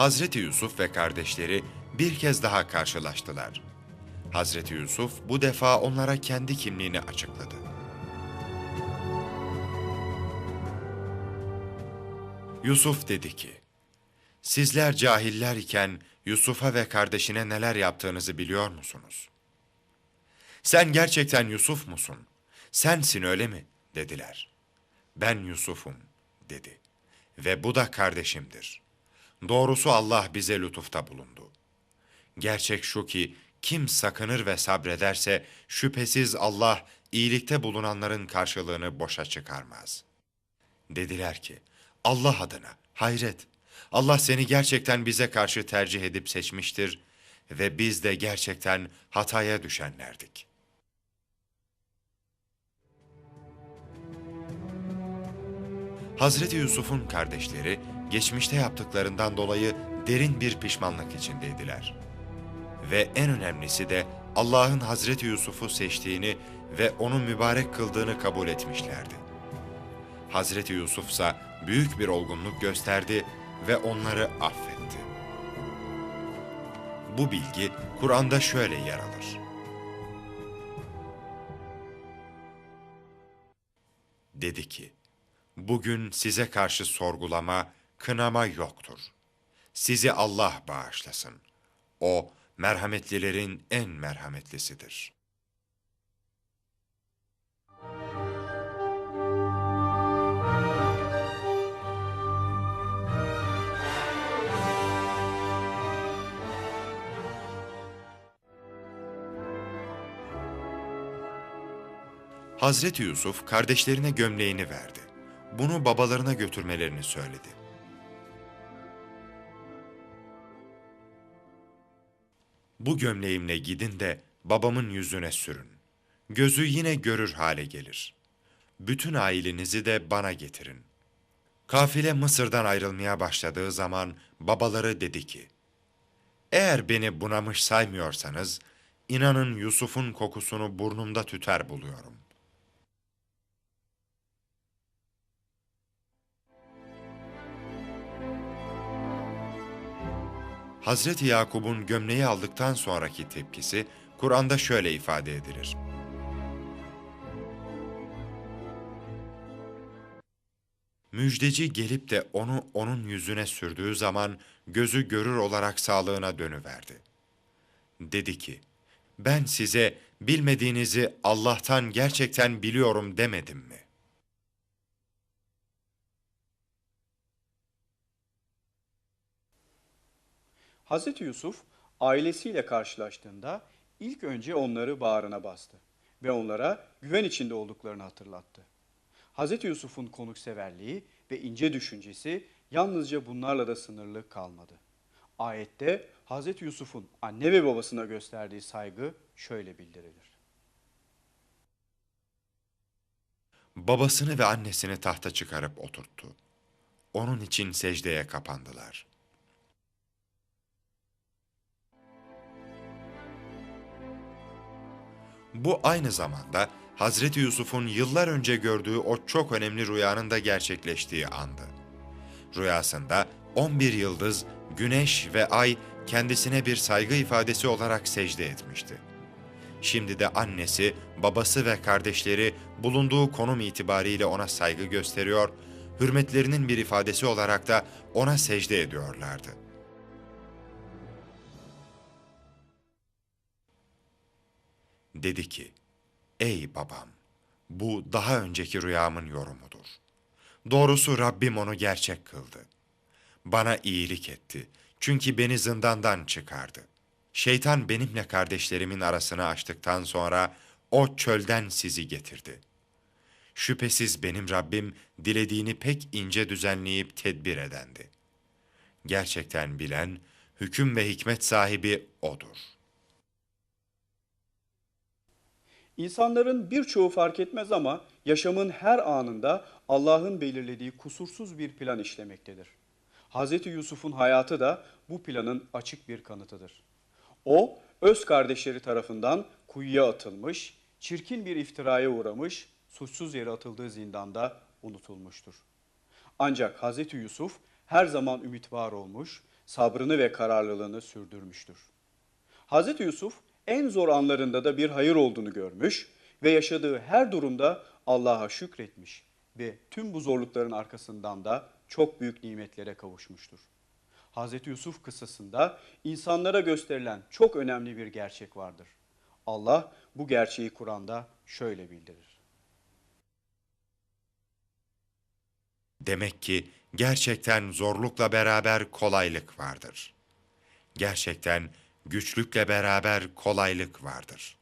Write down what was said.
Hazreti Yusuf ve kardeşleri bir kez daha karşılaştılar. Hazreti Yusuf bu defa onlara kendi kimliğini açıkladı. Yusuf dedi ki, Sizler cahiller iken Yusuf'a ve kardeşine neler yaptığınızı biliyor musunuz? Sen gerçekten Yusuf musun? Sensin öyle mi? dediler. Ben Yusuf'um dedi. Ve bu da kardeşimdir. Doğrusu Allah bize lütufta bulundu. Gerçek şu ki kim sakınır ve sabrederse şüphesiz Allah iyilikte bulunanların karşılığını boşa çıkarmaz. Dediler ki Allah adına hayret Allah seni gerçekten bize karşı tercih edip seçmiştir ve biz de gerçekten hataya düşenlerdik. Hazreti Yusuf'un kardeşleri geçmişte yaptıklarından dolayı derin bir pişmanlık içindeydiler. Ve en önemlisi de Allah'ın Hazreti Yusuf'u seçtiğini ve onu mübarek kıldığını kabul etmişlerdi. Hazreti Yusuf ise büyük bir olgunluk gösterdi ve onları affetti. Bu bilgi Kur'an'da şöyle yer alır. Dedi ki, bugün size karşı sorgulama, kınama yoktur. Sizi Allah bağışlasın. O, merhametlilerin en merhametlisidir.'' Hazreti Yusuf kardeşlerine gömleğini verdi. Bunu babalarına götürmelerini söyledi. Bu gömleğimle gidin de babamın yüzüne sürün. Gözü yine görür hale gelir. Bütün ailenizi de bana getirin. Kafile Mısır'dan ayrılmaya başladığı zaman babaları dedi ki, Eğer beni bunamış saymıyorsanız, inanın Yusuf'un kokusunu burnumda tüter buluyorum. Hazreti Yakub'un gömleği aldıktan sonraki tepkisi Kur'an'da şöyle ifade edilir. Müjdeci gelip de onu onun yüzüne sürdüğü zaman gözü görür olarak sağlığına dönüverdi. Dedi ki, ben size bilmediğinizi Allah'tan gerçekten biliyorum demedim mi? Hazreti Yusuf ailesiyle karşılaştığında ilk önce onları bağrına bastı ve onlara güven içinde olduklarını hatırlattı. Hazreti Yusuf'un konukseverliği ve ince düşüncesi yalnızca bunlarla da sınırlı kalmadı. Ayette Hazreti Yusuf'un anne ve babasına gösterdiği saygı şöyle bildirilir. Babasını ve annesini tahta çıkarıp oturttu. Onun için secdeye kapandılar.'' Bu aynı zamanda Hazreti Yusuf'un yıllar önce gördüğü o çok önemli rüyanın da gerçekleştiği andı. Rüyasında 11 yıldız, güneş ve ay kendisine bir saygı ifadesi olarak secde etmişti. Şimdi de annesi, babası ve kardeşleri bulunduğu konum itibariyle ona saygı gösteriyor, hürmetlerinin bir ifadesi olarak da ona secde ediyorlardı. Dedi ki, Ey babam, bu daha önceki rüyamın yorumudur. Doğrusu Rabbim onu gerçek kıldı. Bana iyilik etti. Çünkü beni zindandan çıkardı. Şeytan benimle kardeşlerimin arasını açtıktan sonra o çölden sizi getirdi. Şüphesiz benim Rabbim dilediğini pek ince düzenleyip tedbir edendi. Gerçekten bilen, hüküm ve hikmet sahibi O'dur.'' İnsanların birçoğu fark etmez ama yaşamın her anında Allah'ın belirlediği kusursuz bir plan işlemektedir. Hz. Yusuf'un hayatı da bu planın açık bir kanıtıdır. O, öz kardeşleri tarafından kuyuya atılmış, çirkin bir iftiraya uğramış, suçsuz yere atıldığı zindanda unutulmuştur. Ancak Hz. Yusuf her zaman ümit var olmuş, sabrını ve kararlılığını sürdürmüştür. Hz. Yusuf en zor anlarında da bir hayır olduğunu görmüş ve yaşadığı her durumda Allah'a şükretmiş ve tüm bu zorlukların arkasından da çok büyük nimetlere kavuşmuştur. Hz. Yusuf kıssasında insanlara gösterilen çok önemli bir gerçek vardır. Allah bu gerçeği Kur'an'da şöyle bildirir. Demek ki gerçekten zorlukla beraber kolaylık vardır. Gerçekten güçlükle beraber kolaylık vardır.